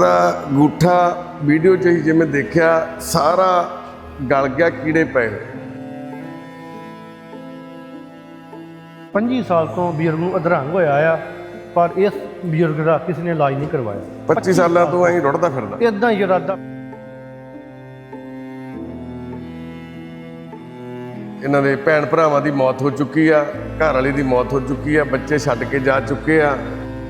ਦਾ ਗੂਠਾ video 'ਚ ਹੀ ਜਿਵੇਂ ਦੇਖਿਆ ਸਾਰਾ ਗਲ ਗਿਆ ਕੀੜੇ ਪਏ ਹੋਏ। 25 ਸਾਲ ਤੋਂ ਬਜ਼ੁਰਗ ਨੂੰ ਅਧਰੰਗ ਹੋਇਆ ਆ ਪਰ ਇਸ ਬਜ਼ੁਰਗ ਦਾ ਕਿਸੇ ਨੇ ਇਲਾਜ ਨਹੀਂ ਕਰਵਾਇਆ। 25 ਸਾਲਾਂ ਤੋਂ ਐਂ ਰੁੜਦਾ ਫਿਰਦਾ। ਇਦਾਂ ਹੀ ਇਰਾਦਾ। ਇਹਨਾਂ ਦੇ ਭੈਣ ਭਰਾਵਾਂ ਦੀ ਮੌਤ ਹੋ ਚੁੱਕੀ ਆ ਘਰ ਵਾਲੀ ਦੀ ਮੌਤ ਹੋ ਚੁੱਕੀ ਆ ਬੱਚੇ ਛੱਡ ਕੇ ਜਾ ਚੁੱਕੇ ਆ।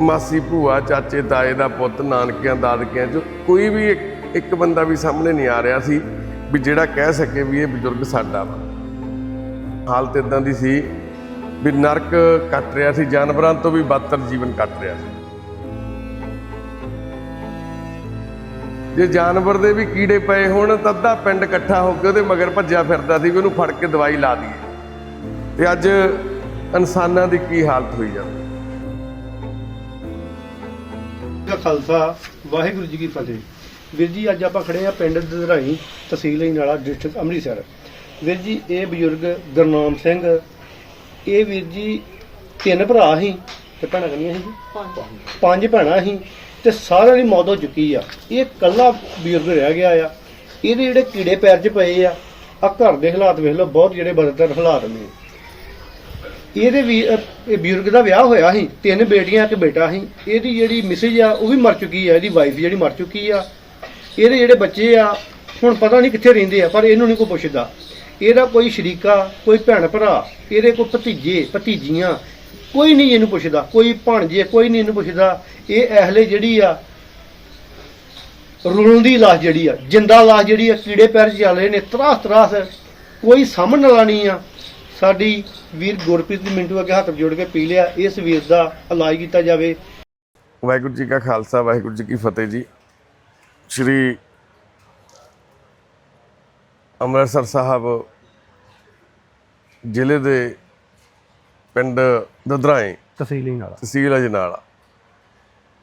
ਮਾਸੀ ਭੂਆ, ਚਾਚੇ, ਤਾਏ ਦਾ ਪੁੱਤ, ਨਾਨਕਿਆਂ, ਦਾਦਕਿਆਂ ਚ ਕੋਈ ਵੀ ਇੱਕ- ਬੰਦਾ ਵੀ ਸਾਹਮਣੇ ਨਹੀਂ ਆ ਰਿਹਾ ਸੀ ਵੀ ਜਿਹੜਾ ਕਹਿ ਸਕੇ ਵੀ ਇਹ ਬਜ਼ੁਰਗ ਸਾਡਾ ਵਾ। ਹਾਲਤ ਇਦਾਂ ਦੀ ਸੀ ਵੀ ਨਰਕ ਕੱਟ ਰਿਹਾ ਸੀ, ਜਾਨਵਰਾਂ ਤੋਂ ਵੀ ਬਦਤਰ ਜੀਵਨ ਕੱਟ ਰਿਹਾ ਸੀ। ਜੇ ਜਾਨਵਰ ਦੇ ਵੀ ਕੀੜੇ ਪਏ ਹੋਣ ਤਾਂ ਅੱਧਾ ਪਿੰਡ ਇਕੱਠਾ ਹੋ ਕੇ ਉਹਦੇ ਮਗਰ ਭੱਜਿਆ ਫਿਰਦਾ ਸੀ ਵੀ ਉਹਨੂੰ ਫੜ ਕੇ ਦਵਾਈ ਲਾ ਦਈਏ। ਤੇ ਅੱਜ ਇਨਸਾਨਾਂ ਦੀ ਕੀ ਹਾਲਤ ਹੋਈ ਜਾਂਦੀ ਦਾ ਖਾਲਸਾ ਵਾਹਿਗੁਰੂ ਜੀ ਕੀ ਫਤਿਹ। ਵੀਰ ਜੀ ਅੱਜ ਆਪਾਂ ਖੜੇ ਆ ਪਿੰਡ ਦਧਰਾਈ ਤਹਿਸੀਲ ਇਨਾਲਾ ਡਿਸਟ੍ਰਿਕਟ ਅੰਮ੍ਰਿਤਸਰ। ਵੀਰ ਜੀ ਇਹ ਬਜ਼ੁਰਗ ਗੁਰਨਾਮ ਸਿੰਘ ਇਹ ਵੀਰ ਜੀ ਤਿੰਨ ਭਰਾ ਸੀ ਤੇ ਭੈਣਾਂ ਕਿੰਨੀਆਂ ਸੀ? ਪੰਜ। ਭੈਣਾਂ ਸੀ ਤੇ ਸਾਰਿਆਂ ਦੀ ਮੌਤ ਹੋ ਚੁੱਕੀ ਆ। ਇਹ ਇਕੱਲਾ ਬਜ਼ੁਰਗ ਰਹਿ ਗਿਆ ਆ। ਇਹਦੇ ਜਿਹੜੇ ਕੀੜੇ ਪੈਰ 'ਚ ਪਏ ਆ ਆ ਘਰ ਦੇ ਹਾਲਾਤ ਵੇਖ ਲਓ ਬਹੁਤ ਜਿਹੜੇ ਬਦਤਰ ਹਾਲਾਤ ਨੇ। ਇਹਦੇ ਵੀ ਇਹ ਬਜ਼ੁਰਗ ਦਾ ਵਿਆਹ ਹੋਇਆ ਸੀ, ਤਿੰਨ ਬੇਟੀਆਂ ਇੱਕ ਬੇਟਾ ਸੀ। ਇਹਦੀ ਜਿਹੜੀ ਮਿਸਿਜ ਆ, ਉਹ ਵੀ ਮਰ ਚੁੱਕੀ ਆ, ਇਹਦੀ ਵਾਈਫ ਜਿਹੜੀ ਮਰ ਚੁੱਕੀ ਆ। ਇਹਦੇ ਜਿਹੜੇ ਬੱਚੇ ਆ, ਹੁਣ ਪਤਾ ਨਹੀਂ ਕਿੱਥੇ ਰਹਿੰਦੇ ਆ, ਪਰ ਇਹਨੂੰ ਨਹੀਂ ਕੋਈ ਪੁੱਛਦਾ। ਇਹਦਾ ਕੋਈ ਸ਼ਰੀਕਾ, ਕੋਈ ਭੈਣ ਭਰਾ ਇਹਦੇ ਕੋਈ ਭਤੀਜੇ, ਭਤੀਜੀਆਂ, ਕੋਈ ਨਹੀਂ ਇਹਨੂੰ ਪੁੱਛਦਾ। ਕੋਈ ਭਾਣਜੇ, ਕੋਈ ਨਹੀਂ ਇਹਨੂੰ ਪੁੱਛਦਾ। ਇਹ ਐਹਲੇ ਜਿਹੜੀ ਆ, ਰੁਲਣ ਦੀ ਲਾਸ਼ ਜਿਹੜੀ ਆ, ਜਿੰਦਾ ਲਾਸ਼ ਜਿਹੜੀ ਆ, ਕੀੜੇ ਪੈਰ ਚੱਲ ਰਹੇ ਨੇ ਤਰਾਸ ਤਰਾਸ ਕੋਈ ਸਾਹਮਣ ਵਾਲਾ ਨਹੀਂ ਆ। ਸਾਡੀ ਵੀਰ ਗੁਰਪ੍ਰੀਤ ਦੀ ਮਿੰਟੂ ਅੱਗੇ ਹੱਥ ਜੋੜ ਕੇ ਪੀ ਲਿਆ ਇਸ ਵੀਰ ਦਾ ਇਲਾਜ ਕੀਤਾ ਜਾਵੇ। ਵਾਹਿਗੁਰੂ ਜੀ ਕਾ ਖਾਲਸਾ ਵਾਹਿਗੁਰੂ ਜੀ ਕੀ ਫਤਿਹ ਜੀ। ਸ਼੍ਰੀ ਅੰਮ੍ਰਿਤਸਰ ਸਾਹਿਬ ਜ਼ਿਲ੍ਹੇ ਦੇ ਪਿੰਡ ਦਦਰਾਏ ਤਹਿਸੀਲੀ ਨਾਲ। ਤਹਿਸੀਲ ਅਜਨਾਲਾ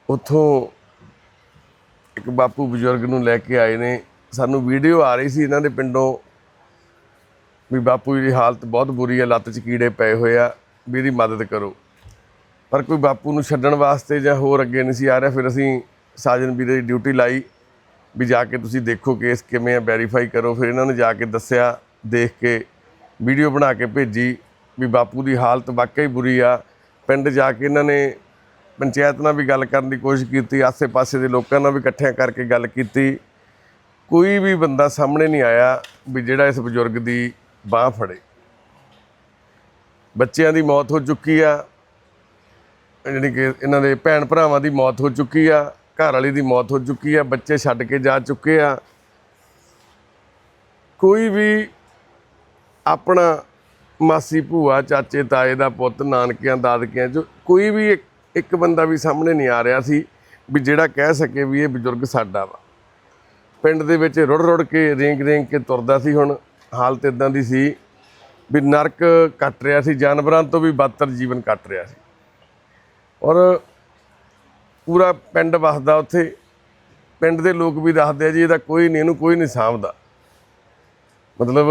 ਉੱਥੋਂ ਇੱਕ ਬਾਪੂ ਬਜ਼ੁਰਗ ਨੂੰ ਲੈ ਕੇ ਆਏ ਨੇ। ਸਾਨੂੰ ਵੀਡੀਓ ਆ ਰਹੀ ਸੀ ਇਹਨਾਂ ਦੇ ਪਿੰਡੋਂ। ਵੀ ਬਾਪੂ ਜੀ ਦੀ ਹਾਲਤ ਬਹੁਤ ਬੁਰੀ ਹੈ, ਲੱਤ 'ਚ ਕੀੜੇ ਪਏ ਹੋਏ ਆ, ਵੀ ਇਹਦੀ ਮਦਦ ਕਰੋ। ਪਰ ਕੋਈ ਬਾਪੂ ਨੂੰ ਛੱਡਣ ਵਾਸਤੇ ਜਾਂ ਹੋਰ ਅੱਗੇ ਨਹੀਂ ਸੀ ਆ ਰਿਹਾ, ਫਿਰ ਅਸੀਂ ਸਾਜਨ ਵੀਰੇ ਦੀ ਡਿਊਟੀ ਲਾਈ, ਵੀ ਜਾ ਕੇ ਤੁਸੀਂ ਦੇਖੋ ਕੇਸ ਕਿਵੇਂ ਆ ਵੈਰੀਫਾਈ ਕਰੋ। ਫਿਰ ਇਹਨਾਂ ਨੇ ਜਾ ਕੇ ਦੱਸਿਆ, ਦੇਖ ਕੇ, ਵੀਡੀਓ ਬਣਾ ਕੇ ਭੇਜੀ, ਵੀ ਬਾਪੂ ਦੀ ਹਾਲਤ ਵਾਕਈ ਬੁਰੀ ਆ। ਪਿੰਡ ਜਾ ਕੇ ਇਹਨਾਂ ਨੇ ਪੰਚਾਇਤ ਨਾਲ ਵੀ ਗੱਲ ਕਰਨ ਦੀ ਕੋਸ਼ਿਸ਼ ਕੀਤੀ, ਆਸੇ-ਪਾਸੇ ਦੇ ਲੋਕਾਂ ਨਾਲ ਵੀ ਇਕੱਠਿਆਂ ਕਰਕੇ ਗੱਲ ਕੀਤੀ। ਕੋਈ ਵੀ ਬੰਦਾ ਸਾਹਮਣੇ ਨਹੀਂ ਆਇਆ, ਵੀ ਜਿਹੜਾ ਇਸ ਬਜ਼ੁਰਗ ਦੀ ਬਾਹ ਫੜੇ। ਬੱਚਿਆਂ ਦੀ ਮੌਤ ਹੋ ਚੁੱਕੀ ਆ। ਜਾਣੀ ਕਿ ਇਹਨਾਂ ਦੇ ਭੈਣ ਭਰਾਵਾਂ ਦੀ ਮੌਤ ਹੋ ਚੁੱਕੀ ਆ। ਘਰ ਵਾਲੀ ਦੀ ਮੌਤ ਹੋ ਚੁੱਕੀ ਆ। ਬੱਚੇ ਛੱਡ ਕੇ ਜਾ ਚੁੱਕੇ ਆ। ਕੋਈ ਵੀ ਆਪਣਾ ਮਾਸੀ, ਭੂਆ, ਚਾਚੇ, ਤਾਏ ਦਾ ਪੁੱਤ, ਨਾਨਕਿਆਂ, ਦਾਦਕਿਆਂ ਚ ਕੋਈ ਵੀ ਇੱਕ ਬੰਦਾ ਵੀ ਸਾਹਮਣੇ ਨਹੀਂ ਆ ਰਿਹਾ ਸੀ ਵੀ ਜਿਹੜਾ ਕਹਿ ਸਕੇ ਵੀ ਇਹ ਬਜ਼ੁਰਗ ਸਾਡਾ ਵਾ। ਪਿੰਡ ਦੇ ਵਿੱਚ ਰੁੜ ਰੁੜ ਕੇ ਰੇਂਗ ਰੇਂਗ ਕੇ ਤੁਰਦਾ ਸੀ ਹੁਣ। ਹਾਲਤ ਇਦਾਂ ਦੀ ਸੀ ਵੀ ਨਰਕ ਕੱਟ ਰਿਹਾ ਸੀ, ਜਾਨਵਰਾਂ ਤੋਂ ਵੀ ਬਦਤਰ ਜੀਵਨ ਕੱਟ ਰਿਹਾ ਸੀ। ਔਰ ਪੂਰਾ ਪਿੰਡ ਵਸਦਾ ਉੱਥੇ। ਪਿੰਡ ਦੇ ਲੋਕ ਵੀ ਦੱਸਦੇ ਆ ਜੀ, ਇਹਦਾ ਕੋਈ ਨਹੀਂ, ਇਹਨੂੰ ਕੋਈ ਨਹੀਂ ਸਾਂਭਦਾ। ਮਤਲਬ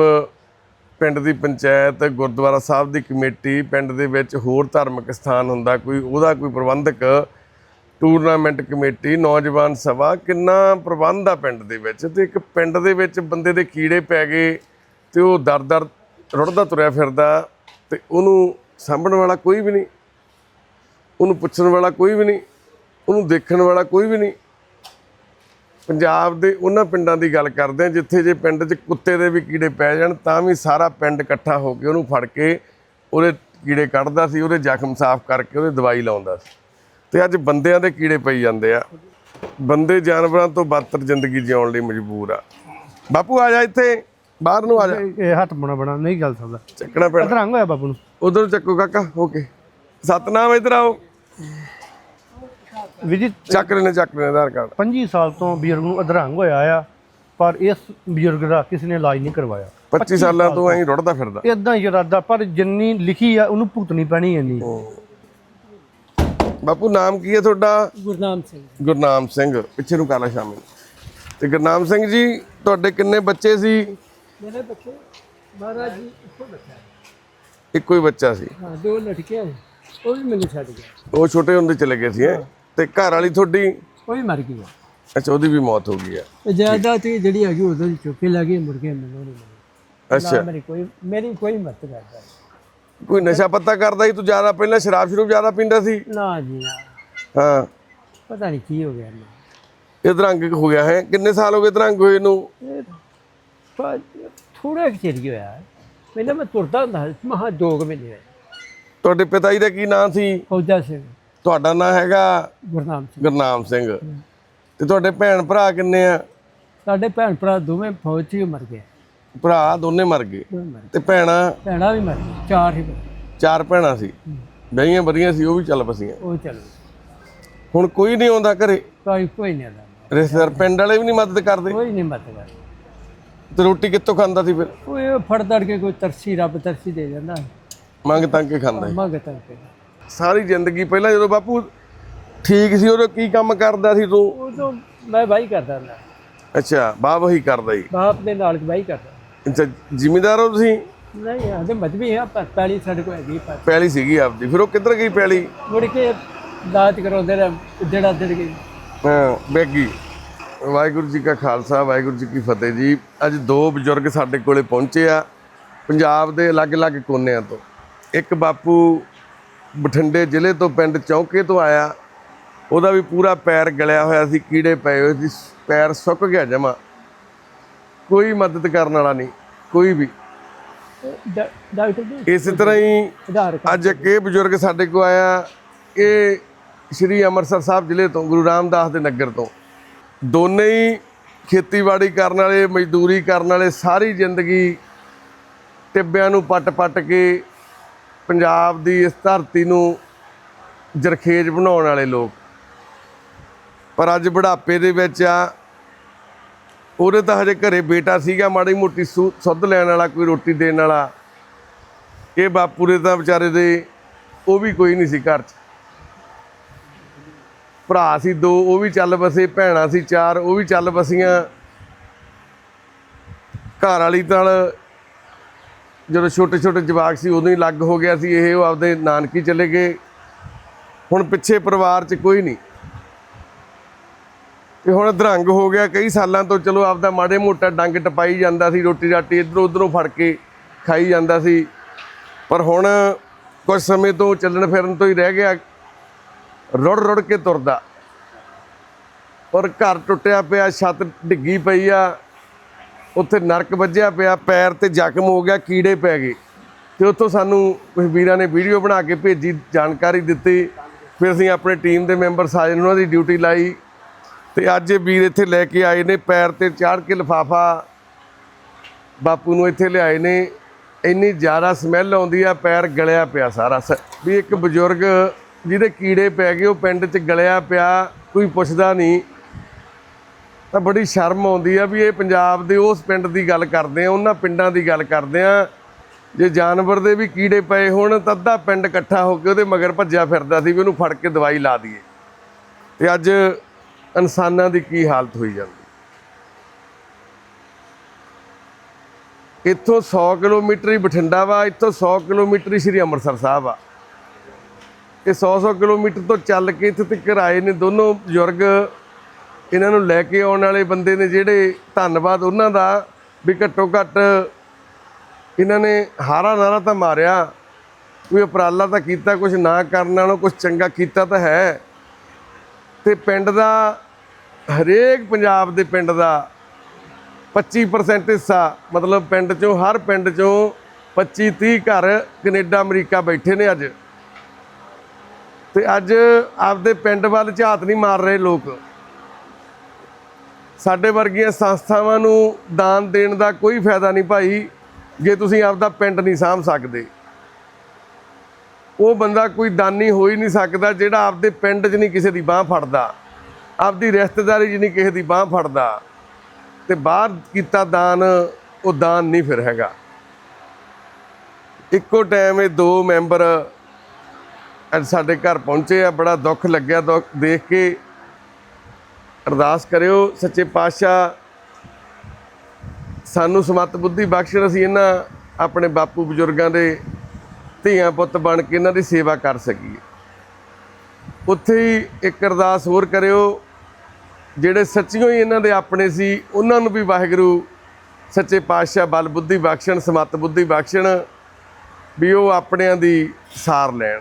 ਪਿੰਡ ਦੀ ਪੰਚਾਇਤ, ਗੁਰਦੁਆਰਾ ਸਾਹਿਬ ਦੀ ਕਮੇਟੀ, ਪਿੰਡ ਦੇ ਵਿੱਚ ਹੋਰ ਧਾਰਮਿਕ ਸਥਾਨ ਹੁੰਦਾ, ਕੋਈ ਉਹਦਾ ਕੋਈ ਪ੍ਰਬੰਧਕ, ਟੂਰਨਾਮੈਂਟ ਕਮੇਟੀ, ਨੌਜਵਾਨ ਸਭਾ, ਕਿੰਨਾ ਪ੍ਰਬੰਧ ਆ ਪਿੰਡ ਦੇ ਵਿੱਚ। ਤੇ ਇੱਕ ਪਿੰਡ ਦੇ ਵਿੱਚ ਬੰਦੇ ਦੇ ਕੀੜੇ ਪੈ ਗਏ। ਤੇ ਉਹ ਦਰ-ਦਰ ਰੁੜਦਾ ਤੁਰਿਆ ਫਿਰਦਾ ਤੇ ਉਹਨੂੰ ਸਾਂਭਣ ਵਾਲਾ ਕੋਈ ਵੀ ਨਹੀਂ, ਉਹਨੂੰ ਪੁੱਛਣ ਵਾਲਾ ਕੋਈ ਵੀ ਨਹੀਂ, ਉਹਨੂੰ ਦੇਖਣ ਵਾਲਾ ਕੋਈ ਵੀ ਨਹੀਂ। ਪੰਜਾਬ ਦੇ ਉਹਨਾਂ ਪਿੰਡਾਂ ਦੀ ਗੱਲ ਕਰਦੇ ਆ ਜਿੱਥੇ ਜੇ ਪਿੰਡ 'ਚ ਕੁੱਤੇ ਦੇ ਵੀ ਕੀੜੇ ਪੈ ਜਾਣ ਤਾਂ ਵੀ ਸਾਰਾ ਪਿੰਡ ਇਕੱਠਾ ਹੋ ਕੇ ਉਹਨੂੰ ਫੜ ਕੇ ਉਹਦੇ ਕੀੜੇ ਕੱਢਦਾ ਸੀ, ਉਹਦੇ ਜ਼ਖਮ ਸਾਫ਼ ਕਰਕੇ ਉਹਦੇ ਦਵਾਈ ਲਾਉਂਦਾ ਸੀ। ਤੇ ਅੱਜ ਬੰਦਿਆਂ ਦੇ ਕੀੜੇ ਪਈ ਜਾਂਦੇ ਆ। ਬੰਦੇ ਜਾਨਵਰਾਂ ਤੋਂ ਬਦਤਰ ਜ਼ਿੰਦਗੀ ਜਿਉਣ ਲਈ ਮਜਬੂਰ ਆ। ਬਾਪੂ ਆ ਜਾ ਇੱਥੇ। ਬਾਹਰ ਨੂੰ ਆ ਜਾ। ਇਹ ਹੱਥ ਬਣਾ ਬਣਾ ਨਹੀਂ ਚੱਲ ਸਕਦਾ ਚੱਕਣਾ ਪੈਣਾ। ਅਧਰੰਗ ਹੋਇਆ ਬਾਪੂ ਨੂੰ। ਉਧਰ ਚੱਕੋ ਕਾਕਾ ਓਕੇ ਸਤਨਾਮ ਇੱਧਰ ਆਓ। ਵੀਰ ਜੀ ਚੱਕ ਲੈਣੇ ਚੱਕ ਲੈਣੇ ਆਧਾਰ ਕਾਰਡ। 25 ਸਾਲ ਤੋਂ ਬਜ਼ੁਰਗ ਨੂੰ ਅਧਰੰਗ ਹੋਇਆ ਆ ਪਰ ਇਸ ਬਜ਼ੁਰਗ ਦਾ ਕਿਸੇ ਨੇ ਇਲਾਜ ਨਹੀਂ ਕਰਵਾਇਆ। 25 ਸਾਲਾਂ ਤੋਂ ਐਂ ਰੁੜਦਾ ਫਿਰਦਾ। ਇਦਾਂ ਹੀ ਇਰਾਦਾ ਪਰ ਜਿੰਨੀ ਲਿਖੀ ਆ ਉਹਨੂੰ ਭੁਗਤਣੀ ਪੈਣੀ ਇੰਨੀ। ਬਾਪੂ ਨਾਮ ਕੀ ਹੈ ਤੁਹਾਡਾ? ਗੁਰਨਾਮ ਸਿੰਘ। ਗੁਰਨਾਮ ਸਿੰਘ ਪਿੱਛੇ ਨੂੰ ਕਰ ਲੈ ਸ਼ਾਮਿਲ ਤੇ ਗੁਰਨਾਮ ਸਿੰਘ ਜੀ ਤੁਹਾਡੇ ਕਿੰਨੇ ਬੱਚੇ ਸੀ? ਮੇਰੇ ਬੱਚੇ ਮਹਾਰਾਜ ਜੀ ਇੱਕੋ ਬੱਚਾ ਇੱਕੋ ਹੀ ਬੱਚਾ ਸੀ। ਹਾਂ ਦੋ ਲੜਕੀਆਂ ਨੇ, ਉਹ ਵੀ ਮੈਨੂੰ ਛੱਡ ਗਿਆ ਉਹ ਛੋਟੇ ਹੁੰਦੇ ਚਲੇ ਗਏ ਸੀ ਹੈਂ? ਤੇ ਘਰ ਵਾਲੀ ਤੁਹਾਡੀ ਉਹ ਵੀ ਮਰ ਗਈ ਅੱਛਾ ਉਹਦੀ ਵੀ ਮੌਤ ਹੋ ਗਈ ਆ ਤੇ ਜਾਇਦਾਦ ਤੇ ਜਿਹੜੀ ਹੈਗੀ ਉਦੋਂ ਦੀ ਚੁੱਕ ਕੇ ਲੈ ਗਏ ਮੁੜ ਕੇ ਮੈਨੂੰ ਨਹੀਂ ਮਿਲੀ ਅੱਛਾ ਨਾ ਮੇਰੀ ਕੋਈ ਮੇਰੀ ਕੋਈ ਮਦਦ ਕਰਦਾ ਕੋਈ ਨਸ਼ਾ ਪੱਤਾ ਕਰਦਾ ਸੀ ਤੂੰ ਜ਼ਿਆਦਾ ਪਹਿਲਾਂ ਸ਼ਰਾਬ ਸ਼ਰੂਬ ਜ਼ਿਆਦਾ ਪੀਂਦਾ ਸੀ ਨਾ ਜੀ ਨਾ ਹਾਂ ਪਤਾ ਨਹੀਂ ਕੀ ਹੋ ਗਿਆ ਮੈਨੂੰ ਇਹ ਦਰੰਗ ਹੋ ਗਿਆ ਹੈ ਕਿੰਨੇ ਸਾਲ ਹੋ ਗਏ ਦਰੰਗ ਹੋਏ ਨੂੰ ਇਹ ਪਰ ਥੋੜਾ ਕੁ ਚਿਰ ਹੀ ਹੋਇਆ। ਪਹਿਲਾਂ ਮੈਂ ਤੁਰਦਾ ਹੁੰਦਾ ਸੀ ਮਹਾ ਕੁ ਮਹੀਨੇ ਹੋਏ। ਤੁਹਾਡੇ ਪਿਤਾ ਜੀ ਦਾ ਕੀ ਨਾਂ ਸੀ? ਫੌਜਾ ਸਿੰਘ। ਤੁਹਾਡਾ ਨਾਂ ਹੈਗਾ ਗੁਰਨਾਮ ਸਿੰਘ। ਗੁਰਨਾਮ ਸਿੰਘ। ਤੇ ਤੁਹਾਡੇ ਭੈਣ ਭਰਾ ਕਿੰਨੇ ਆ? ਸਾਡੇ ਭੈਣ ਭਰਾ ਦੋਵੇਂ ਫੌਜ 'ਚ ਹੀ ਮਰ ਗਏ। ਭਰਾ ਦੋਨੇ ਮਰ ਗਏ। ਦੋਵੇਂ ਮਰ ਗਏ। ਤੇ ਭੈਣਾਂ? ਭੈਣਾਂ ਵੀ ਮਰ ਗਈਆਂ ਚਾਰ ਹੀ ਮਰ ਚਾਰ ਭੈਣਾਂ ਸੀ। ਬਈਆਂ ਵਧੀਆਂ ਸੀ ਉਹ ਵੀ ਚੱਲ ਪਸੀਆਂ। ਉਹ ਚੱਲ ਹੁਣ ਕੋਈ ਨਹੀਂ ਆਉਂਦਾ ਘਰੇ? ਕੋਈ ਕੋਈ ਨਹੀਂ ਆਦਾ ਰਿਸ਼ਤੇਦਾਰ ਪਿੰਡ ਵਾਲੇ ਵੀ ਨਹੀਂ ਮਦਦ ਕਰਦੇ? ਕੋਈ ਨਹੀਂ ਮਦਦ ਕਰਦਾ। ਤੇ ਰੋਟੀ ਕਿੱਥੋਂ ਖਾਂਦਾ ਸੀ ਫਿਰ? ਉਹ ਇਹ ਫੜ ਦੜ ਕੇ ਕੋਈ ਤਰਸੀ ਰੱਬ ਤਰਸੀ ਦੇ ਜਾਂਦਾ ਮੰਗ ਤੰਗ ਕੇ ਖਾਂਦਾ ਸੀ। ਮੰਗ ਤੱਕ ਕੇ ਸਾਰੀ ਜ਼ਿੰਦਗੀ ਪਹਿਲਾਂ ਜਦੋਂ ਬਾਪੂ ਠੀਕ ਸੀ ਉਦੋਂ ਕੀ ਕੰਮ ਕਰਦਾ ਸੀ ਤੂੰ? ਉਦੋਂ ਮੈਂ ਬਾਈ ਕਰਦਾ ਹੁੰਦਾ। ਅੱਛਾ ਬਾਪ ਵਹੀ ਕਰਦਾ ਸੀ। ਬਾਪ ਦੇ ਨਾਲ ਬਾਈ ਕਰਦਾ। ਅੱਛਾ ਜ਼ਿਮੀਦਾਰ ਹੋ ਤੁਸੀਂ? ਨਹੀਂ ਆਦੇ ਮਜਬੀ ਆ ਪਰ ਪਹਿਲੀ ਸਾਡੇ ਕੋਲ ਹੈਗੀ ਪਰ ਪੈਲੀ ਸੀਗੀ ਆਪਦੀ। ਫਿਰ ਉਹ ਕਿੱਧਰ ਗਈ ਪੈਲੀ? ਮੁੜ ਕੇ ਦਾਤ ਕਰਾਉਂਦੇ ਰਹੇ ਜਿਹੜਾ ਦਿਨ ਗਈ। ਹਾਂ ਬੈਗੀ। ਵਾਹਿਗੁਰੂ ਜੀ ਕਾ ਖਾਲਸਾ ਵਾਹਿਗੁਰੂ ਜੀ ਕੀ ਫਤਿਹ ਜੀ। ਅੱਜ ਦੋ ਬਜ਼ੁਰਗ ਸਾਡੇ ਕੋਲੇ ਪਹੁੰਚੇ ਆ ਪੰਜਾਬ ਦੇ ਅਲੱਗ-ਅਲੱਗ ਕੋਨਿਆਂ ਤੋਂ। ਇੱਕ ਬਾਪੂ ਬਠਿੰਡੇ ਜ਼ਿਲ੍ਹੇ ਤੋਂ ਪਿੰਡ ਚੌਂਕੇ ਤੋਂ ਆਇਆ। ਉਹਦਾ ਵੀ ਪੂਰਾ ਪੈਰ ਗਲਿਆ ਹੋਇਆ ਸੀ ਕੀੜੇ ਪਏ ਹੋਏ ਸੀ ਪੈਰ ਸੁੱਕ ਗਿਆ ਜਮਾ। ਕੋਈ ਮਦਦ ਕਰਨ ਵਾਲਾ ਨਹੀਂ ਕੋਈ ਵੀ। ਇਸੇ ਤਰ੍ਹਾਂ ਹੀ ਅੱਜ ਇੱਕ ਇਹ ਬਜ਼ੁਰਗ ਸਾਡੇ ਕੋ ਆਇਆ। ਇਹ ਸ਼੍ਰੀ ਅੰਮ੍ਰਿਤਸਰ ਸਾਹਿਬ ਜ਼ਿਲ੍ਹੇ ਤੋਂ ਗੁਰੂ ਰਾਮਦਾਸ ਦੇ ਨਗਰ ਤੋਂ। ਦੋਨੇ ਹੀ ਖੇਤੀਬਾੜੀ ਕਰਨ ਵਾਲੇ, ਮਜ਼ਦੂਰੀ ਕਰਨ ਵਾਲੇ ਸਾਰੀ ਜ਼ਿੰਦਗੀ ਟਿੱਬਿਆਂ ਨੂੰ ਪੱਟ-ਪੱਟ ਕੇ ਪੰਜਾਬ ਦੀ ਇਸ ਧਰਤੀ ਨੂੰ ਜਰਖੇਜ ਬਣਾਉਣ ਵਾਲੇ ਲੋਕ। ਪਰ ਅੱਜ ਬੁਢਾਪੇ ਦੇ ਵਿੱਚ ਆ, ਉਹਦੇ ਤਾਂ ਹਜੇ ਘਰੇ ਬੇਟਾ ਸੀਗਾ, ਮਾੜੀ ਮੋਟੀ ਸੁੱਧ ਲੈਣ ਵਾਲਾ, ਕੋਈ ਰੋਟੀ ਦੇਣ ਵਾਲਾ। ਇਹ ਬਾਪੂ ਦੇ ਤਾਂ ਵਿਚਾਰੇ ਦੇ, ਉਹ ਵੀ ਕੋਈ ਨਹੀਂ ਸੀ ਘਰ 'ਚ। ਭਰਾ ਸੀ, ਦੋ, ਉਹ ਵੀ ਚੱਲ ਬਸੇ ਭੈਣਾਂ ਸੀ, ਚਾਰ, ਉਹ ਵੀ ਚੱਲ ਬਸੀਆਂ ਘਰ ਵਾਲੀ ਨਾਲ ਜਦੋਂ ਛੋਟੇ ਛੋਟੇ ਜਵਾਕ ਸੀ, ਉਦੋਂ ਹੀ ਲੱਗ ਹੋ ਗਿਆ ਸੀ, ਇਹ ਉਹ ਆਪਦੇ ਨਾਨਕੀ ਚਲੇ ਗਏ। ਹੁਣ ਪਿੱਛੇ ਪਰਿਵਾਰ 'ਚ ਕੋਈ ਨਹੀਂ। ਤੇ ਹੁਣ ਦਰੰਗ ਹੋ ਗਿਆ, ਕਈ ਸਾਲਾਂ ਤੋਂ ਚਲੋ ਆਪਦਾ ਮਾੜੇ ਮੋਟਾ ਡੰਗ ਟਪਾਈ ਜਾਂਦਾ ਸੀ, ਰੋਟੀ ਰਾਟੀ ਇਧਰੋਂ ਉਧਰੋਂ ਫੜ ਕੇ ਖਾਈ ਜਾਂਦਾ ਸੀ। ਪਰ ਹੁਣ ਕੁਝ ਸਮੇਂ ਤੋਂ ਚੱਲਣ ਫਿਰਨ ਤੋਂ ਹੀ ਰਹਿ ਗਿਆ। ਰੁੜ ਰੁੜ ਕੇ ਤੁਰਦਾ। ਔਰ ਘਰ ਟੁੱਟਿਆ ਪਿਆ, ਛੱਤ ਡਿੱਗੀ ਪਈ ਆ। ਉੱਥੇ ਨਰਕ ਵੱਜਿਆ ਪਿਆ, ਪੈਰ ਤੇ ਜ਼ਖਮ ਹੋ ਗਿਆ, ਕੀੜੇ ਪੈ ਗਏ। ਤੇ ਉੱਥੋਂ ਸਾਨੂੰ ਕੁਝ ਵੀਰਾਂ ਨੇ ਵੀਡੀਓ ਬਣਾ ਕੇ ਭੇਜੀ, ਜਾਣਕਾਰੀ ਦਿੱਤੀ। ਫਿਰ ਅਸੀਂ ਆਪਣੇ ਟੀਮ ਦੇ ਮੈਂਬਰ ਸਾਜਨ ਉਹਨਾਂ ਦੀ ਡਿਊਟੀ ਲਾਈ। ਤੇ ਅੱਜ ਇਹ ਵੀਰ ਇੱਥੇ ਲੈ ਕੇ ਆਏ ਨੇ, ਪੈਰ ਤੇ ਚਾੜ ਕੇ ਲਫਾਫਾ। ਬਾਪੂ ਨੂੰ ਇੱਥੇ ਲਿਆਏ ਨੇ। ਇੰਨੀ ਜ਼ਿਆਦਾ ਸਮੈਲ ਆਉਂਦੀ ਆ, ਪੈਰ ਗਲਿਆ ਪਿਆ ਸਾਰਾ। ਸ- ਵੀ ਇੱਕ ਬਜ਼ੁਰਗ ਜਿਹਦੇ ਕੀੜੇ ਪੈ ਗਏ, ਉਹ ਪਿੰਡ 'ਚ ਗਲਿਆ ਪਿਆ, ਕੋਈ ਪੁੱਛਦਾ ਨਹੀਂ। ਤਾਂ ਬੜੀ ਸ਼ਰਮ ਆਉਂਦੀ ਆ ਵੀ ਇਹ ਪੰਜਾਬ ਦੇ ਉਸ ਪਿੰਡ ਦੀ ਗੱਲ ਕਰਦੇ ਆ, ਉਹਨਾਂ ਪਿੰਡਾਂ ਦੀ ਗੱਲ ਕਰਦੇ ਆ। ਜੇ ਜਾਨਵਰ ਦੇ ਵੀ ਕੀੜੇ ਪਏ ਹੋਣ, ਤਾਂ ਅੱਧਾ ਪਿੰਡ ਇਕੱਠਾ ਹੋ ਕੇ ਉਹਦੇ ਮਗਰ ਭੱਜਿਆ ਫਿਰਦਾ ਸੀ ਵੀ ਉਹਨੂੰ ਫੜ ਕੇ ਦਵਾਈ ਲਾ ਦਈਏ। ਤੇ ਅੱਜ ਇਨਸਾਨਾਂ ਦੀ ਕੀ ਹਾਲਤ ਹੋਈ ਜਾਂਦੀ? ਇੱਥੋਂ 100 ਕਿਲੋਮੀਟਰ ਹੀ ਬਠਿੰਡਾ ਵਾ, ਇੱਥੋਂ 100 ਕਿਲੋਮੀਟਰ ਹੀ ਸ੍ਰੀ ਅੰਮ੍ਰਿਤਸਰ ਸਾਹਿਬ ਆ। ਇਹ 100-100 ਕਿਲੋਮੀਟਰ ਤੋਂ ਚੱਲ ਕੇ ਇੱਥੇ ਤੱਕ ਆਏ ਨੇ ਦੋਨੋਂ ਬਜ਼ੁਰਗ। ਇਹਨਾਂ ਨੂੰ ਲੈ ਕੇ ਆਉਣ ਵਾਲੇ ਬੰਦੇ ਨੇ ਜਿਹੜੇ ਧੰਨਵਾਦ ਉਹਨਾਂ ਦਾ ਵੀ ਘੱਟੋ ਘੱਟ ਇਹਨਾਂ ਨੇ ਹਾਰਾ ਨਾਰਾ ਤਾਂ ਮਾਰਿਆ। ਕੋਈ ਉਪਰਾਲਾ ਤਾਂ ਕੀਤਾ ਕੁਝ ਨਾ ਕਰਨ ਨਾਲੋਂ ਕੁਝ ਚੰਗਾ ਕੀਤਾ ਤਾਂ ਹੈ। ਤੇ ਪਿੰਡ ਦਾ, ਹਰੇਕ ਪੰਜਾਬ ਦੇ ਪਿੰਡ ਦਾ 25% ਹਿੱਸਾ, ਮਤਲਬ ਪਿੰਡ ਚੋਂ, ਹਰ ਪਿੰਡ ਚੋਂ 25 30 ਘਰ ਕੈਨੇਡਾ, ਅਮਰੀਕਾ ਬੈਠੇ ਨੇ ਅੱਜ। ਤੇ ਅੱਜ ਆਪਦੇ ਪਿੰਡ ਵੱਲ ਝਾਤ ਨਹੀਂ ਮਾਰ ਰਹੇ ਲੋਕ। ਸਾਡੇ ਵਰਗੀਆਂ ਸੰਸਥਾਵਾਂ ਨੂੰ ਦਾਨ ਦੇਣ ਦਾ ਕੋਈ ਫਾਇਦਾ ਨਹੀਂ ਭਾਈ, ਜੇ ਤੁਸੀਂ ਆਪਦਾ ਪਿੰਡ ਨਹੀਂ ਸਾਂਭ ਸਕਦੇ। ਉਹ ਬੰਦਾ ਕੋਈ ਦਾਨੀ ਹੋ ਹੀ ਨਹੀਂ ਸਕਦਾ ਜਿਹੜਾ ਆਪਦੇ ਪਿੰਡ 'ਚ ਨਹੀਂ ਕਿਸੇ ਦੀ ਬਾਹ ਫੜਦਾ। ਆਪਦੀ ਰਿਸ਼ਤੇਦਾਰੀ 'ਚ ਨਹੀਂ ਕਿਸੇ ਦੀ ਬਾਹ ਫੜਦਾ। ਤੇ ਬਾਹਰ ਕੀਤਾ ਦਾਨ, ਉਹ ਦਾਨ ਨਹੀਂ ਫਿਰ ਹੈਗਾ। ਇੱਕੋ ਟਾਈਮ ਇਹ ਦੋ ਮੈਂਬਰ ਸਾਡੇ ਘਰ ਪਹੁੰਚੇ ਆ, ਬੜਾ ਦੁੱਖ ਲੱਗਿਆ ਦੁੱਖ ਦੇਖ ਕੇ। ਅਰਦਾਸ ਕਰਿਓ ਸੱਚੇ ਪਾਤਸ਼ਾਹ, ਸਾਨੂੰ ਸਮਤ ਬੁੱਧੀ ਬਖਸ਼ਣ, ਅਸੀਂ ਇਹਨਾਂ ਆਪਣੇ ਬਾਪੂ ਬਜ਼ੁਰਗਾਂ ਦੇ ਧੀਆਂ ਪੁੱਤ ਬਣ ਕੇ ਇਹਨਾਂ ਦੀ ਸੇਵਾ ਕਰ ਸਕੀਏ। ਉੱਥੇ ਹੀ ਇੱਕ ਅਰਦਾਸ ਹੋਰ ਕਰਿਓ, ਜਿਹੜੇ ਸੱਚੀਓ ਹੀ ਇਹਨਾਂ ਦੇ ਆਪਣੇ ਸੀ, ਉਹਨਾਂ ਨੂੰ ਵੀ ਵਾਹਿਗੁਰੂ ਸੱਚੇ ਪਾਤਸ਼ਾਹ ਬਲ ਬੁੱਧੀ ਬਖਸ਼ਣ, ਸਮਤ ਬੁੱਧੀ ਬਖਸ਼ਣ, ਵੀ ਉਹ ਆਪਣਿਆਂ ਦੀ ਸਾਰ ਲੈਣ।